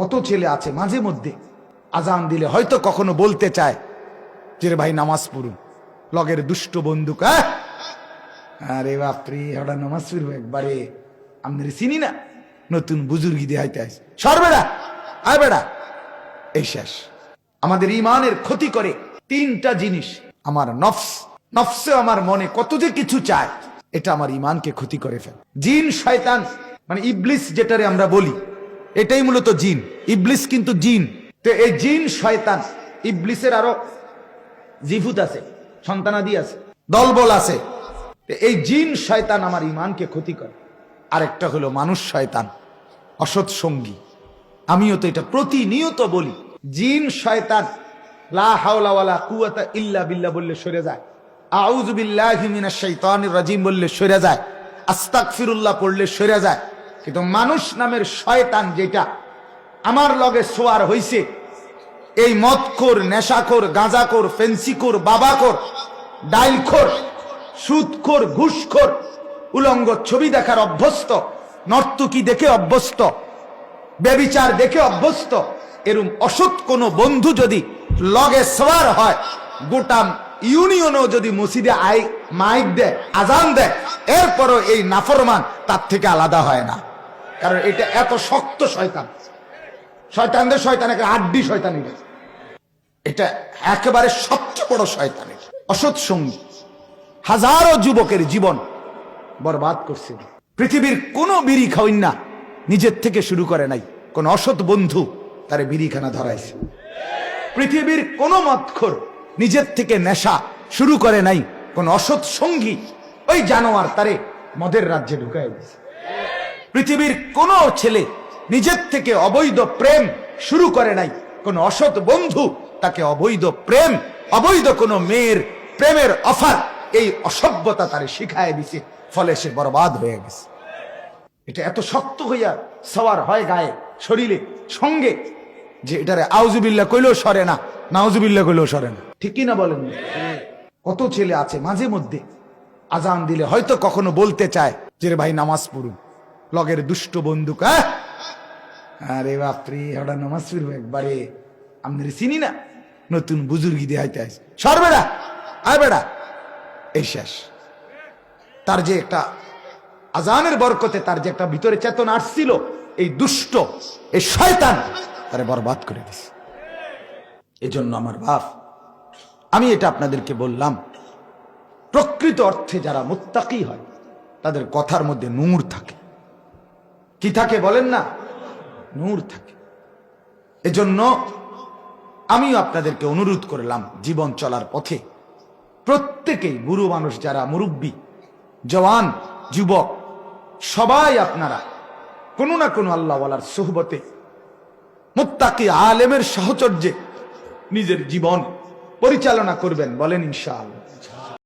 কত ছেলে আছে মাঝে মধ্যে আজান দিলে হয়তো কখনো বলতে চায় যে ভাই নামাজ পড়ুন। লগের দুষ্ট বন্দুক, আহ! আরে বাপরে ওটা নামাজ পড়ব একবারে। আমাদের চিনি না? নতুন বুজুর্গি দিয়ে হাইতে আস সরবেড়া আয় বেড়া। এই শেষ। আমাদের ইমানের ক্ষতি করে তিনটা জিনিস। আমার নফস, নফসে আমার মনে কত যে কিছু চায়, এটা আমার ইমানকে ক্ষতি করে ফেল। জিন, শয়তান মানে ইবলিস যেটারে আমরা বলি এটাই মূলত জিন। ইবলিস কিন্তু জিন। তো এই জিন শয়তান। ইবলিসের আরও জিভুত আছে, সন্তানাদি আছে, দলবল আছে। এই জিন শয়তান আমার ইমানকে ক্ষতি করে। আরেকটা হলো মানুষ শয়তান, অসৎ সঙ্গী। আমিও তো এটা প্রতিনিয়ত বলি। জিন শয়তান, লা হাওলা কুওয়াতা ইল্লা বিল্লাহ বললে সরে যায়। আউযু বিল্লাহি মিনাশ শাইতানির রাজিম বললে সরে যায়। আস্তাগফিরুল্লাহ পড়লে সরে যায়। কিন্তু মানুষ নামের শয়তান যেটা, আমার লগে সোয়ার হইছে, এই মদখোর, নেশাখোর, গাঁজাখোর, ফেন্সিখোর, বাবাখোর, ডাইলখোর, সুদখোর, ঘুষখোর, উলঙ্গ ছবি দেখার অভ্যস্ত, নর্তকী দেখে অভ্যস্ত বেবিচার দেখে অভ্যস্ত, এরম অসৎ কোনো বন্ধু যদি লগে সবার হয় গোটা ইউনিয়নও যদি মসজিদে আই, মাইক দেয়, আজান দেয়, এরপরও এই নাফরমান তার থেকে আলাদা হয় না। কারণ এটা এত শক্ত শয়তান। শয়তানদের শয়তান একটা আড্ডি শয়তান এটা একেবারে সবচেয়ে বড় শয়তান অসৎ সঙ্গী। হাজারো যুবকের জীবন বরবাদ করছে। পৃথিবীর কোনো বিড়ি খাওয়াইন না। নিজের থেকে শুরু করে নাই। কোন অসৎ বন্ধু তারে বিড়িখানা ধরাইছে। পৃথিবীর কোন মৎখর নিজের থেকে নেশা শুরু করে নাই। কোন অসৎ সঙ্গী ওই জানোয়ার তারে মদের রাজ্যে ঢুকাই দিয়েছে পৃথিবীর কোন ছেলে নিজের থেকে অবৈধ প্রেম শুরু করে নাই। কোন অসৎ বন্ধু তাকে অবৈধ প্রেম, অবৈধ কোন মেয়ের প্রেমের অফার, এই অসভ্যতা তারে শিখায় দিছে, ফলে সে বরবাদ হয়ে গেছে। এটা এত শক্ত হইয়া সবার হয় গায়ে, শরীরে, সঙ্গে, যে এটারে আউজুবিল্লা কইলেও সরে না নাউজুবিল্লা কইলেও সরে না। ঠিক কি না বলেন? কত ছেলে আছে মাঝে মধ্যে, আজান দিলে হয়তো কখনো বলতে চায় যে ভাই নামাজ পড়ুন। লগের দুষ্ট বন্দুক, আহ! আরে বাপরে, ওটা নামাজ পড়ব একবারে। আমাদের চিনি না? নতুন বুজুর্গি দিয়ে হাইতে আস সরবেড়া আয় বেড়া। এই শেষ। তার যে একটা আজানের বরকতে তার যে একটা ভিতরে চেতনা আসছিল, এই দুষ্ট, এই শয়তান, তারে বরবাদ করে দিছে। এজন্য আমার বাপ, আমি এটা আপনাদেরকে বললাম, প্রকৃত অর্থে যারা মুত্তাকি হয়, তাদের কথার মধ্যে নূর থাকে। কি থাকে বলেন না? নূর থাকে। এজন্য আমিও আপনাদেরকে অনুরোধ করলাম জীবন চলার পথে প্রত্যেকেই বুড়ো মানুষ যারা মুরব্বী, জওয়ান, যুবক, সবাই আপনারা কোনো না কোনো আল্লাহওয়ালার সোহবতে মুত্তাকি আলেমের সাহচর্যে নিজের জীবন পরিচালনা করবেন বলেন ইনশাআল্লাহ।